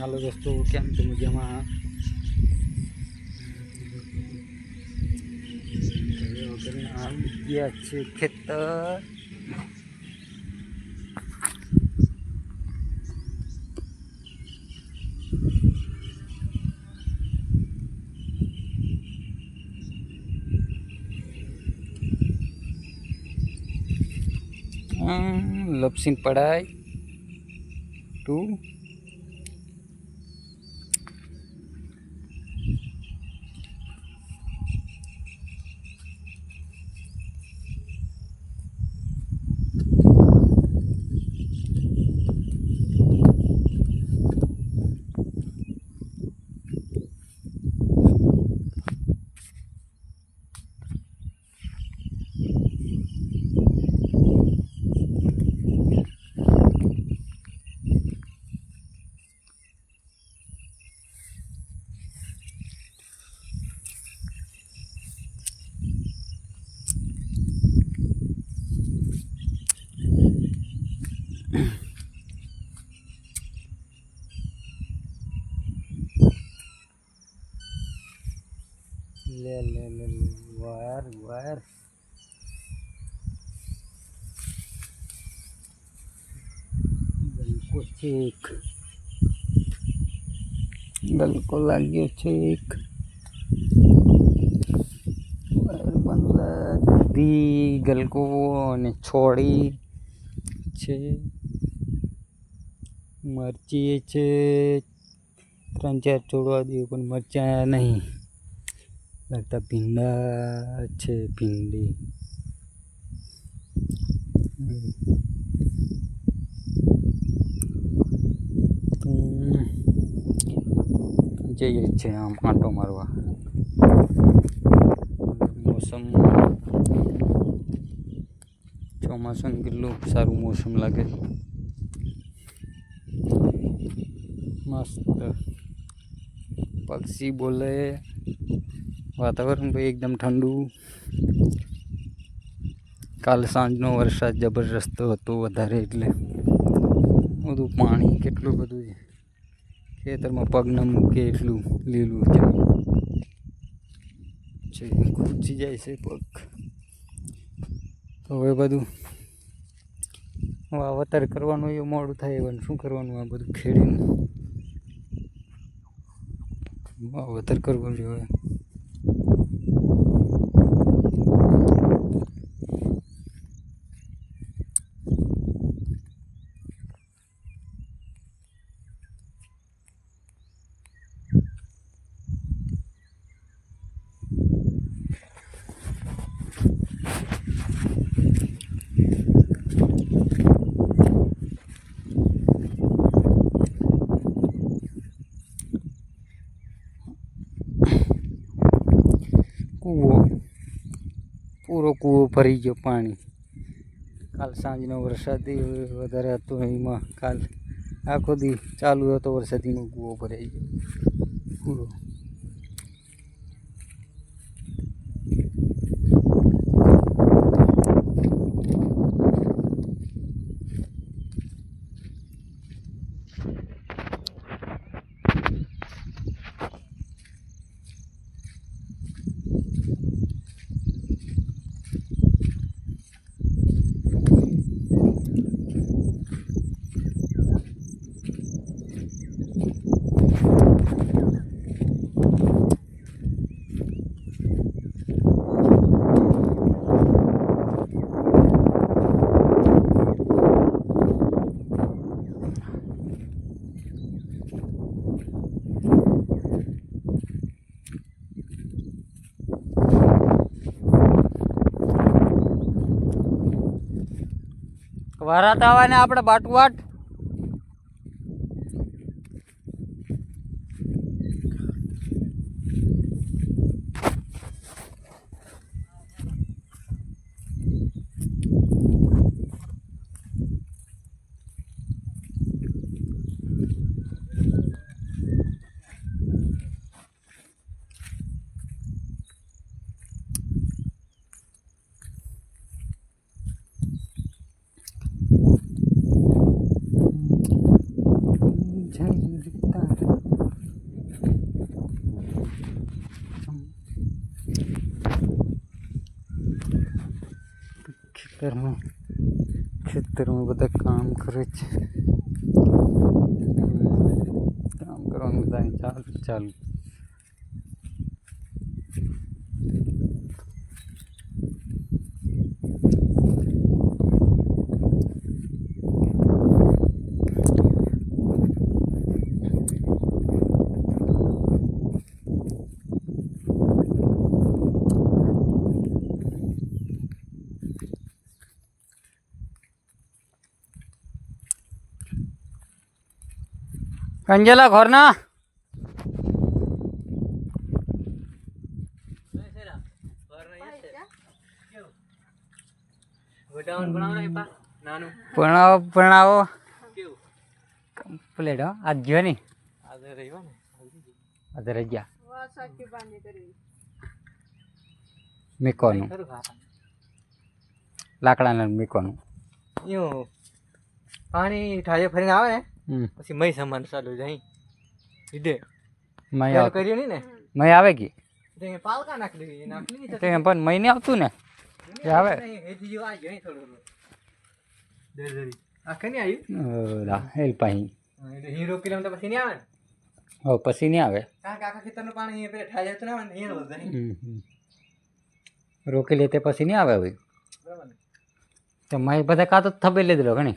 hello दोस्तों क्या तो मुझे वहाँ अच्छे खेत हाँ, लप सिंह पढ़ाई टू ले ले ले ले वायर वायर बिल्कुल ठीक बिल्कुल आगे ठीक दी गल को छोड़ी छे મરચી છે ત્રણ ચાર છોડવા દઈએ પણ મરચાં નહીં લાગતા ભીંડા છે ભીંડી જઈએ છે આમ આંટો મારવા મોસમ ચોમાસું કેટલું સારું મોસમ લાગે મસ્ત પક્ષી બોલે વાતાવરણ ભાઈ એકદમ ઠંડુ કાલ સાંજનો વરસાદ જબરજસ્ત હતો વધારે એટલે બધું પાણી કેટલું બધું ખેતરમાં પગ ન મૂકે એટલું લીલું છે ખૂચી જાય છે પગ તો હવે બધું વાવતર કરવાનું એ મોડું થાય પણ શું કરવાનું આ બધું ખેડીને अवतर कर बोलियो है પૂરો કૂવો ભરી ગયો પાણી કાલ સાંજનો વરસાદ વધારે હતો એમાં કાલ આખો દી ચાલુ હતો વરસાદીનો કૂવો ભરાઈ ગયો પૂરો વરાતાવાને આપણે બાટુવાટ ખેતરમાં ખેતરમાં બધા કામ કરે છે કામ કરવાનું બધા ચાલુ ચાલુ અંજેલા ઘરના ભણાવો ભણાવો કમ્પ્લેટ હો આજ ગયો નહીં આજે રહી ગયા મીકોનું લાકડાના મીકોનું પાણી ઠાજે ફરીને આવે ને પછી મય સમાન ચાલુ જાય સીધે મય કરીએ નહીં ને મય આવે કે પાલકા નાખી પણ મય નહીં આવતું ને એ આવે પછી નહીં આવે રોકી લે તે પછી નહીં આવે હવે તો મય બધા કાં તો થબે લીધેલો ઘણી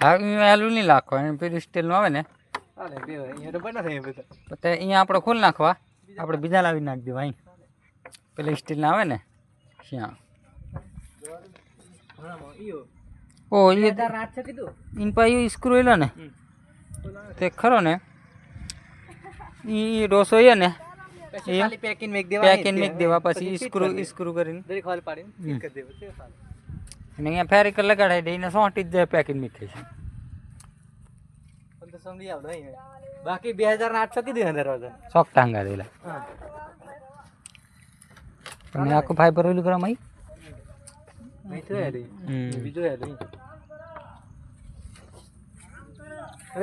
આ મેં आलू ની લાખો ને પેલી સ્ટીલ નો આવે ને અરે બે અહીંયા તો બને થાય બધા તો ત્યાં અહીં આપણે ખોલ નાખવા આપણે બિના લાવી નાખ દેવાય પહેલા સ્ટીલ ના આવે ને શું ઓ ઈઓ ઓ ઈને આદરાચ્છા દીધું ઇન પાયો સ્ક્રુ એલા ને તે ખરો ને ઈ ઈ રોસો એ ને પછી ખાલી પેકિંગ વેક દેવા પેકન વેક દેવા પછી સ્ક્રુ સ્ક્રુ કરીને દેખાવે પડી ઠીક દેવો છે અને અહીંયા ફેરિકલ લગાડાઈ દે એને સોંટી જ પેકિંગ મીઠી છે પંદરસો લઈ આવડો બાકી બે હજાર આઠસો કીધી અંદર શોખ ટાંગા દેલા અને આખું ફાઈબર ઓલું કરવા માઈ બીજું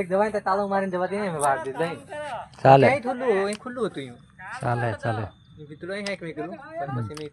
એક દવાઈ તાળો મારીને જવા દે બહાર દે ચાલે ખુલ્લું ખુલ્લું હતું ચાલે ચાલે કીધું એક મેં કરું પણ પછી મેં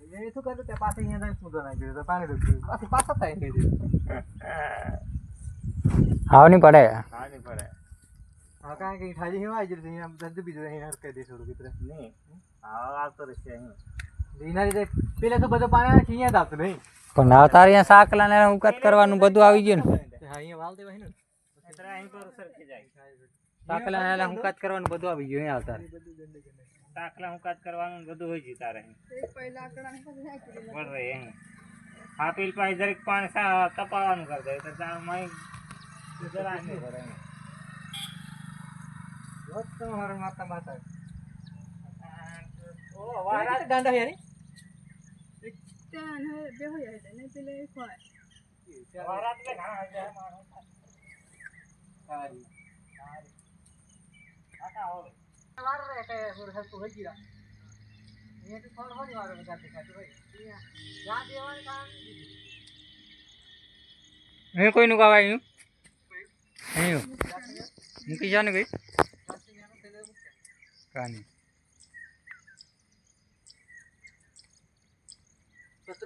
એ શું કર્યું ત્યાં પાસે અહીંયા કૂદો નાખ્યો તો પાણી રોક્યું પાછું પાછા થાય હાવ નહીં પડે હા નહીં પડે હા કારણ કે ઠાજી હેવા આવી જશે અહીંયા દર્દ બીજું અહીં હરકાઈ દે થોડું મિત્ર નહીં હા આવતો રહેશે અહીં એના લીધે પેલા તો બધો પાણી અહીંયા જ આવતું નહીં પણ ના તારે અહીંયા સાકલા ને ઉકાત કરવાનું બધું આવી ગયું ને હા અહીંયા વાલ દેવાય ને સાકલા ને હુકાત કરવાનું બધું આવી ગયું અહીંયા આવતા દાખલા હું કરવાનું બધું હોય છે રહે પણ રહે એમ આપેલ પાસે દરેક પાણી સા તપાવવાનું કરી દે તો ત્યાં બે હોય તો સારી સારી नहीं कोई नुका भाई नहीं અહીં મૂકી गई ગઈ કાની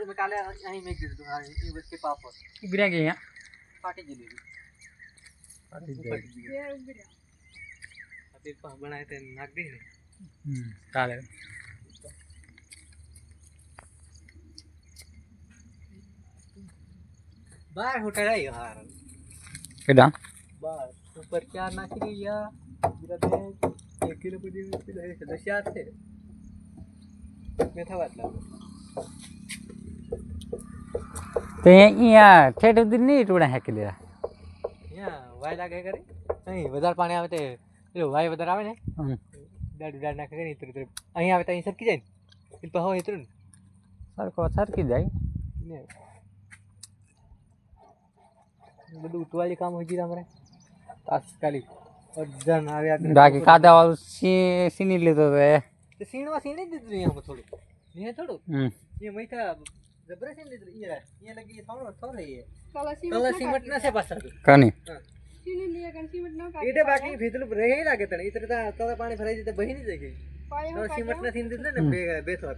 में काले यहीं में गिर दूंगा ये उसके पाप पर गिरेंगे यहाँ पार्टी गिरेगी फाटी गिरेगी દીપા બનાય તે નાખ દે હમ ચાલે બાર હોટલ આયો હાર કેદા બાર ઉપર ક્યાં નાખી દે યા બિરાદે એક કિલો પડી પેલા એક દશા છે મેથા વાત લાગો तो यहाँ ठेठ दिन नहीं टूड़ा है क्लियर यहाँ वाई लागे करे नहीं बाजार पानी आवे ते પેલો વાય વધારે આવે ને દાડ દાડ નાખે ને ઇતર ઇતર અહીં આવે તો અહીં સરકી જાય ને તો હવે ઇતરું ને સરખો સરકી જાય ને બધું ઉતવાલી કામ હોય ગયું અમારે તાત્કાલિક અર્જન આવ્યા બાકી કાદા વાળું સીની લીધો તો એ સીણવા સીણી દીધું અહીંયા થોડું અહીંયા થોડું એ મૈથા જબરે સીણ દીધું અહીંયા અહીંયા લગી થોડો થોડો કલા સીમટ ના છે પાછળ કની કન્સીને લે કન્સીમેટ ન કાઢી ઈડે બાકી ભીતલું રહે લાગે તને ઈતરે તા તને પાણી ભરાઈ જતે બહી ની દેખે પાયો સિમેન્ટ ને થીન દીધું ને બે બે થોર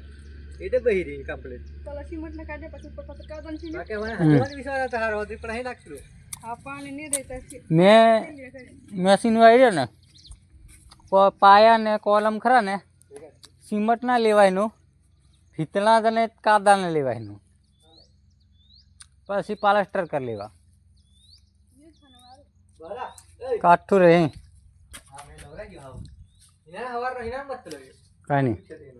ઈડે બહી રહી કમ્પ્લીટ તલા સિમેન્ટ ને કાઢે પછી ઉપર પછી કાદન છે બાકી હવે હજવાન વિચાર હતા હારો હતી પણ હે નાખશું આ પાણી ને દેતા છે મે મશીન વાયરે ને પાયા ને કોલમ ખરા ને સિમેન્ટ ના લેવાયનું ભીતલા તને કાદાને લેવાયનું પછી પાલસ્ટર કરી લેવા काटू रहे કાંઈ નહીં